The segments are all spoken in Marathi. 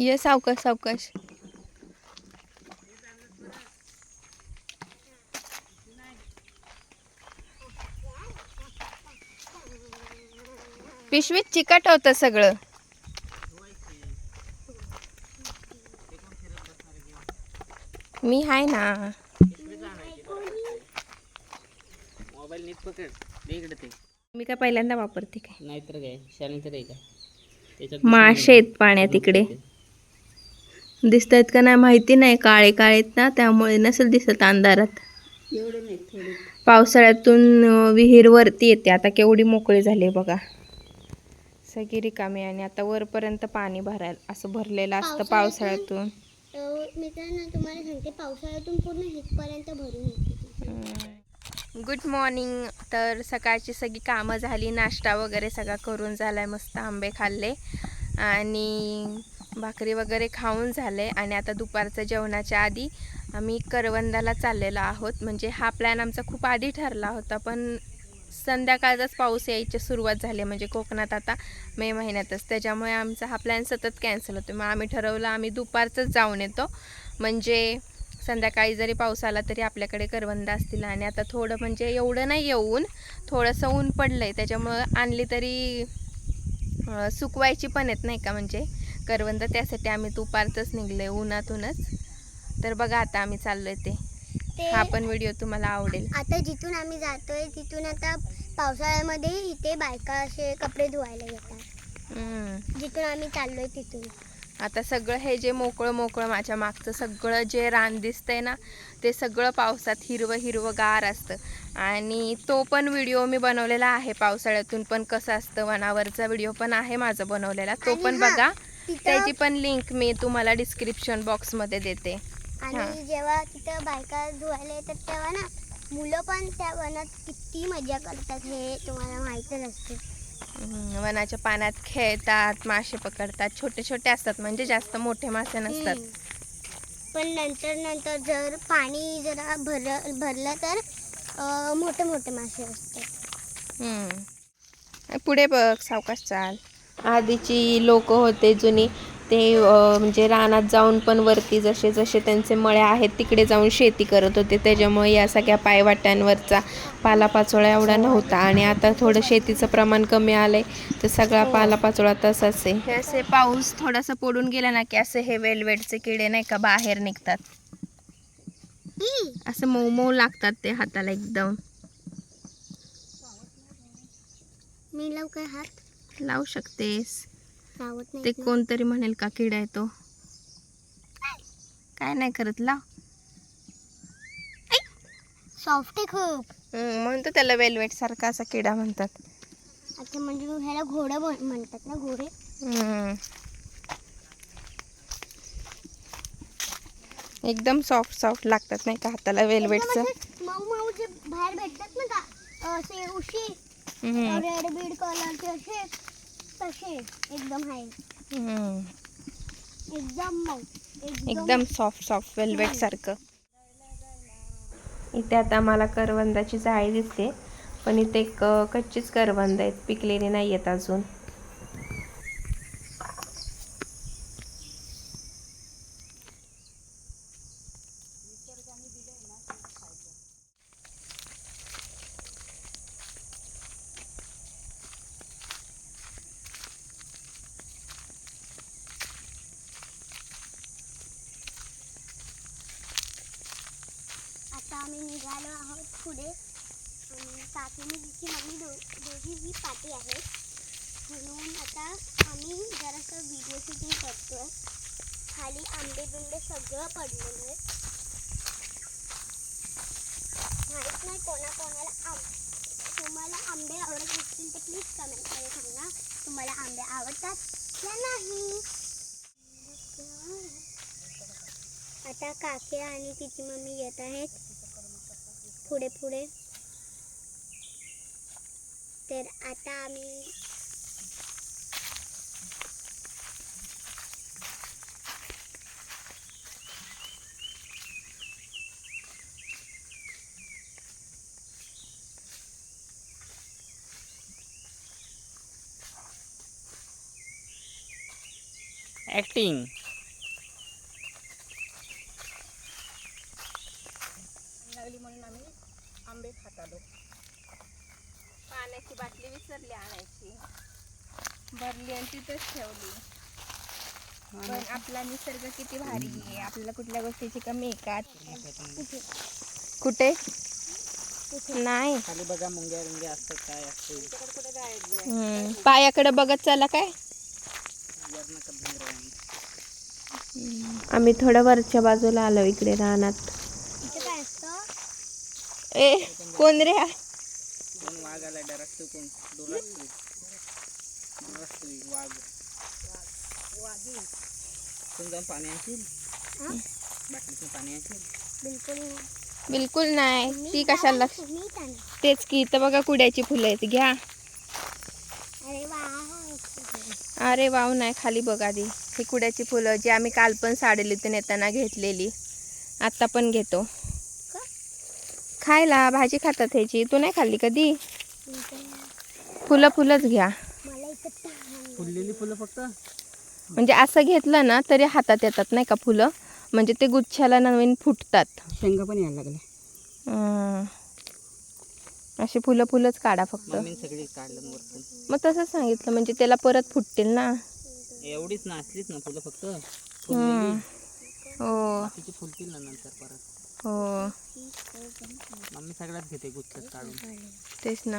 ये सावकाश सावकाश. पिशवीत चिकट होतं सगळं. मी हाय ना. मोबाईल नीट पकड. इकडे ते. मी काय पहिल्यांदा वापरते काय? नाहीतर काय? शाळेचं आहे का? त्याच्यात मासे आहेत पाण्यात इकडे. दिसत आहेत का नाही माहिती नाही. काळे काळे आहेत ना त्यामुळे नसेल दिसत अंधारात. पावसाळ्यातून विहीर वरती येते. आता केवढी मोकळी झाली आहे बघा. सगळी रिकामी आणि आता वरपर्यंत पाणी भरायला असं भरलेलं असतं पावसाळ्यातून मित्रांनो तुम्हाला सांगते पावसाळ्यातून पूर्ण हितपर्यंत भरून येते गुड मॉर्निंग तर सकाळची सगळी कामं झाली नाश्ता वगैरे सगळा करून झालाय मस्त आंबे खाल्ले. आणि भाकरी वगैरे खाऊन झाले आणि आता दुपारचं जेवणाच्या आधी आम्ही करवंदाला चाललेलो आहोत. म्हणजे हा प्लॅन आमचा खूप आधी ठरला होता पण संध्याकाळचाच पाऊस यायची सुरुवात झाली. म्हणजे कोकणात आता मे महिन्यातच. त्याच्यामुळे आमचा हा प्लॅन सतत कॅन्सल होतो. मग आम्ही ठरवलं आम्ही दुपारचंच जाऊन येतो. म्हणजे संध्याकाळी जरी पाऊस आला तरी आपल्याकडे करवंदा असतील आणि आता थोडं म्हणजे एवढं नाही येऊन थोडंसं ऊन पडलं आहे त्याच्यामुळं आणली तरी सुकवायची पण येत नाही का म्हणजे? करवंद त्यासाठी आम्ही दुपारचंच निघलो आहे उन्हातूनच. तर बघा आता आम्ही चाललोय ते. हा पण व्हिडिओ तुम्हाला आवडेल. आता जिथून आम्ही जातोय तिथून आता पावसाळ्यामध्ये इथे बायका असे कपडे धुवायला येतात. हम्म. जिथून आम्ही चाललोय तिथून. आता सगळं हे जे मोकळं मोकळं माझ्या मागचं सगळं जे रान दिसतंय ना ते सगळं पावसात हिरवं हिरवं गार असतं. आणि तो पण व्हिडिओ मी बनवलेला आहे पावसाळ्यातून पण कसं असतं वनावरचा व्हिडिओ पण आहे माझा बनवलेला. तो पण बघा. त्याची पण लिंक मी तुम्हाला डिस्क्रिप्शन बॉक्समध्ये देते हा. आणि जेव्हा तिथं बायका धुवायला येतात तेव्हा ना मुलं पण त्या वनात किती मजा करतात हे तुम्हाला माहीतच असते वनाच्या पाण्यात खेळतात मासे पकडतात छोटे छोटे असतात म्हणजे जास्त मोठे मासे नसतात. पण नंतर नंतर जर पाणी जरा भर भरलं तर अं, मोठे मोठे मासे असतात हम्म. पुढे बघ सावकाश चाल आधीची लोक होते जुनी ते म्हणजे रानात जाऊन पण वरती जसे जसे त्यांचे मळे आहेत तिकडे जाऊन शेती करत होते. त्याच्यामुळे या सगळ्या पायवाट्यांवरचा पालापाचोळा एवढा नव्हता. आणि आता थोडं शेतीचं प्रमाण कमी आलंय तर सगळा पालापाचोळा तसाच आहे. हे असे पाऊस थोडासा पडून गेला ना की असे हे वेलवेटचे किडे नाही का बाहेर निघतात. असं मऊ मऊ लागतात ते हाताला एकदम. मी लवकर हात लावू शकतेस. ते कोणतरी म्हणेल का किडा आहे तो? काय नाही करत लाव. सॉफ्ट आहे खूप. तर त्याला वेलवेट सारखा असा किडा म्हणतात. अच्छा म्हणजे ह्याला घोडं म्हणतात ना घोडे. एकदम सॉफ्ट सॉफ्ट लागतात नाही का हाताला वेलवेटचं मऊ मऊ जे बाहेर भेटतात ना का असे उशी रेड बीड कलरचे असे तसे एकदम आहे. हम्म. एकदम मऊ एकदम सॉफ्ट सॉफ्ट वेलवेट सारखं. इथे आता मला करवंदाची जाळी दिसते. पण इथे कच्चीच करवंद आहेत. पिकलेली नाही आहेत अजून आता आम्ही निघालो आहोत पुढे. आणि काकीने तिची मम्मी दो दोघी ही पाठी आहेत म्हणून आता आम्ही जरासं व्हिडिओ शूटिंग करतोय. खाली आंबे बिंबे सगळं पडलेलं आहे. माहीत नाही कोणा कोणाला तुम्हाला आंबे आवडत असतील तर प्लीज कमेंटमध्ये सांगा. तुम्हाला आंबे आवडतात या नाही. आता काके आणि तिची मम्मी येत आहेत. पुढे पुढे. तर आता आम्ही ॲक्टिंग लागली म्हणून आम्ही ऍक्टिंग पाण्याची बाटली विसरली आणायची. भरली आणि तिथंच ठेवली. पण आपला निसर्ग किती भारी आहे. आपल्याला कुठल्या गोष्टीची कमी आहे का? कुठे? नाही. खाली बघा मुंग्या रुंग्या असतात काय असतं. पायाकडे बघत चला काय? आम्ही थोडं वरच्या बाजूला आलो इकडे रानात. असतं ए कोण रे हा? वाघ आला कोण डोरसतो डोरसतो वाघ. कोण जाऊन पाणी आणशील? हा? बाटलीतून पाणी आणशील? बिलकुल नाही. बिलकुल नाही. मी ती कशाला जाणार. तेच की इथं बघा कुड्याची फुलं आहेत. घ्या. अरे वाव नाही खाली बघा आधी. ही कुड्याची फुलं जी आम्ही काल पण साडीलीतून येताना घेतलेली. आत्ता पण घेतो? खायला भाजी खातात ह्याची. तू नाही खाल्ली कधी? फुलं फुलंच घ्या. फुललेली फुलं फक्त? म्हणजे असं घेतलं ना तरी हातात येतात नाही का फुलं? म्हणजे ते गुच्छाला नवीन फुटतात. शेंगा पण यायला लागल्या. अं, अशी फुलं फुलंच काढा फक्त. मग तसंच सांगितलं म्हणजे त्याला परत फुटतील ना. एवढीच ना असलीच ना फुलं फक्त. हो. फुलतील ना नंतर परत. हो. मम्मी सगळ्यात घेते गुच्छात काढून. तेच ना.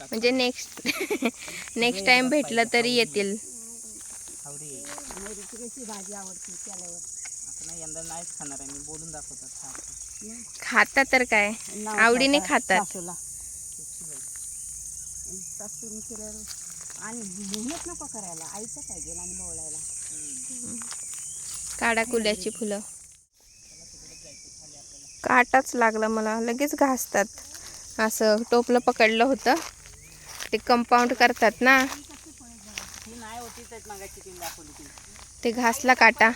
म्हणजे नेक्स्ट नेक्स्ट टाइम भेटलं तरी येतील. भाजी आवडते नाही यंदा नाहीच खाणार आहे. मी बोलून दाखवतात. खातात तर काय? आवडीने खातात. आणि मेहनत नको करायला. आईचं पाहिजे आणि बोलायला काढा कुल्याची फुलं. काटाच लागला मला. लगेच घासतात. असं टोपलं पकडलं होतं. ते कंपाऊंड करतात ना. ते घासला काटा.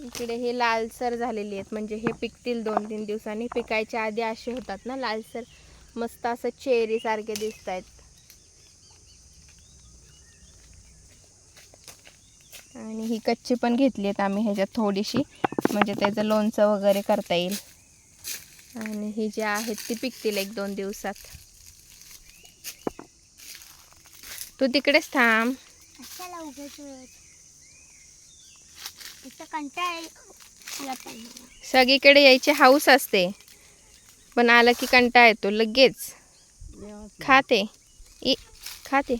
इकडे हे लालसर झालेली आहेत. म्हणजे हे पिकतील दोन तीन दिवसांनी. पिकायच्या आधी असे होतात ना लालसर मस्त असं चेरीसारखे दिसत आहेत. आणि ही कच्ची पण घेतली आहेत आम्ही ह्याच्यात थोडीशी. म्हणजे त्याचं लोणचं वगैरे करता येईल. आणि ही जी आहेत ती पिकतील एक दोन दिवसात. तू तिकडेच थांब. सगळीकडे यायची हाऊस असते. पण आलं की कंटाळा येतो लगेच. खाते इ खाते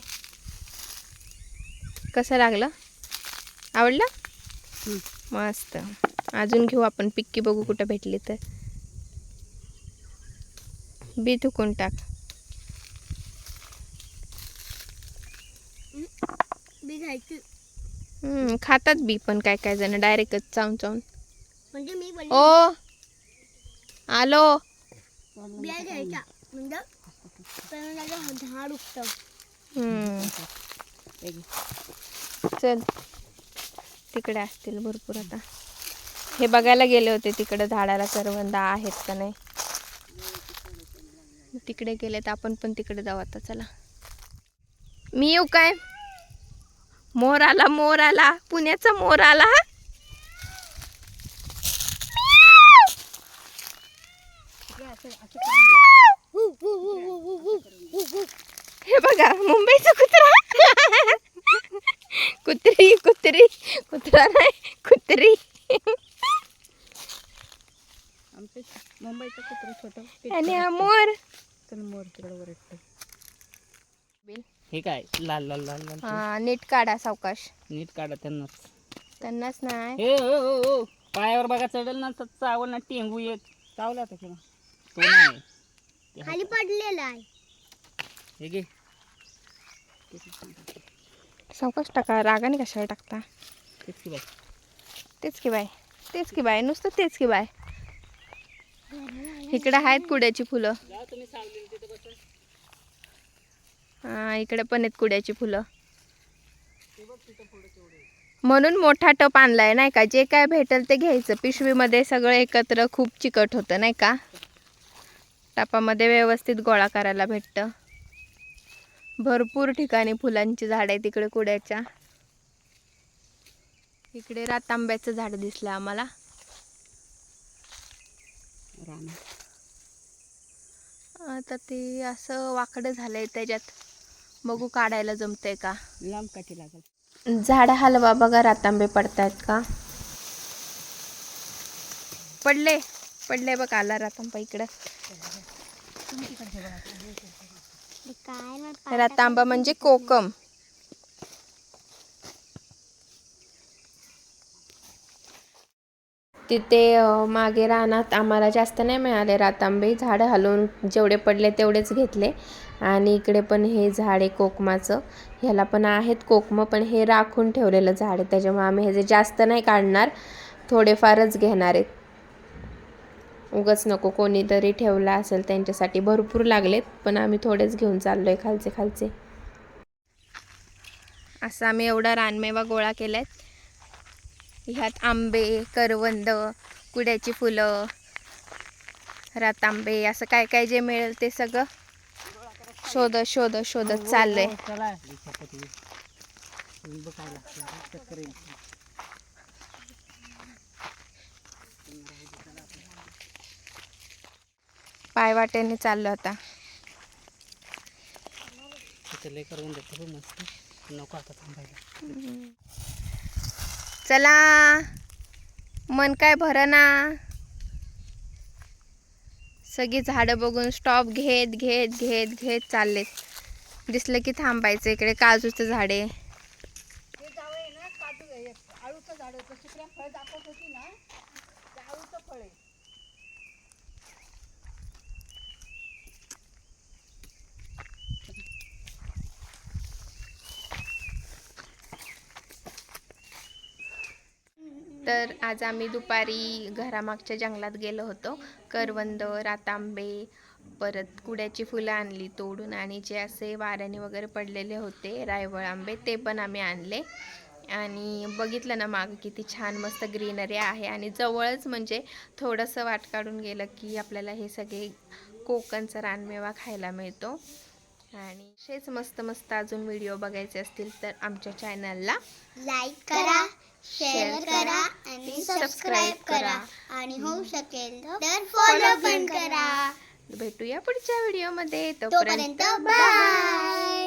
कसं लागलं? आवडलं. मस्त. अजून घेऊ आपण पिक्की बघू कुठं भेटली तर. बी थुकून टाक. बी हम्म, खातात बी पण काय काय जण डायरेक्टच चावून चावून. म्हणजे मी बोलले ओ आलो. बिया म्हणजे पण त्याचं झाड उगतं. हम्म. चल. तिकडे असतील भरपूर आता. हे बघायला गेले होते तिकडे झाडाला करवंदा आहेत का नाही? तिकडे गेले तर आपण पण तिकडे जाऊ आता चला. मी येऊ काय? मोर आला मोर आला. पुण्याचा मोर आला हे बघा मुंबईचा कुत्रा कुत्री कुत्री कुत्रा नाही कुत्री आमचे मुंबईचं कुत्र छोटं आणि हा मोर. मोर तिकडे वर हे काय? लाल लाल लाल लाल हा नीट काढा सावकाश. नीट काढा त्यांनाच. त्यांनाच नाही. हे हो हो हो पायावर बघा चढेल ना तर चावल ना टेंगू एक. चावला होता किंवा तो नाही. ते खाली पडलेला आहे. हे घे. सावकाश टाका रागाने कशाला टाकता. तेच की बाई. तेच की बाय तेच की बाय नुसतं तेच की बाय इकडे आहेत कुड्याची फुलं. हा इकडे पण आहेत कुड्याची फुलं. म्हणून मोठा टप आणलाय नाही का? जे काय भेटेल ते घ्यायचं. पिशवीमध्ये सगळं एकत्र खूप चिकट होतं नाही का? टपामध्ये व्यवस्थित गोळा करायला भेटतं. भरपूर ठिकाणी फुलांची झाडं आहेत तिकडे कुड्याच्या. इकडे रातांब्याचं झाड दिसलं आम्हाला. राणा आता ते असं वाकडं झालंय त्याच्यात. बघू काढायला जमतंय का? लांब काठी लागल. झाड हलवा बघा रातांबे पडतायत का? पडले पडले बघ आला रातांबा इकडं. रातांबा म्हणजे कोकम. तिथे मागे रानात आम्हाला जास्त नाही मिळाले. रातांबे झाडं हलवून जेवढे पडले तेवढेच घेतले. आणि इकडे पण हे झाड आहे कोकमाचं. ह्याला पण आहेत कोकमं पण हे राखून ठेवलेलं झाड आहे. त्याच्यामुळे आम्ही ह्याचे जास्त नाही काढणार थोडेफारच घेणार आहेत उगाच नको कोणीतरी ठेवला असेल त्यांच्यासाठी भरपूर लागलेत पण आम्ही थोडेच घेऊन चाललो आहे खालचे खालचे. असं आम्ही एवढा रानमेवा गोळा केलाय. ह्यात आंबे करवंद कुड्याची फुलं रातांबे असं काय काय जे मिळेल ते सगळं शोधत शोधत शोधत चाललंय. हो. पायवाट्याने चाललो आता. नको आता थांबायला. चला. मन काय भरना. सगळी झाडं बघून स्टॉप घेत घेत घेत घेत चाललेत. दिसलं की थांबायचं इकडे काजूचं झाड. तर आज आम्ही दुपारी घरामागच्या जंगलात गेलो होतो. करवंद रातांबे परत कुड्याची फुलं आणली तोडून आणि जे असे वाऱ्याने वगैरे पडलेले होते रायवळ आंबे ते पण आम्ही आणले. आणि बघितलं ना मागं किती छान मस्त ग्रीनरी आहे आणि जवळच म्हणजे थोडंसं वाट काढून गेलं की आपल्याला हे सगळे कोकणचा रानमेवा खायला मिळतो. आणि असेच मस्त मस्त अजून व्हिडिओ बघायचे असतील तर आमच्या चॅनलला लाईक करा शेअर करा आणि सबस्क्राईब सबस्क्राईब करा. करा आणि होऊ शकेल तर फॉलो पण करा. भेटूया पुढच्या व्हिडिओमध्ये तोपर्यंत बाय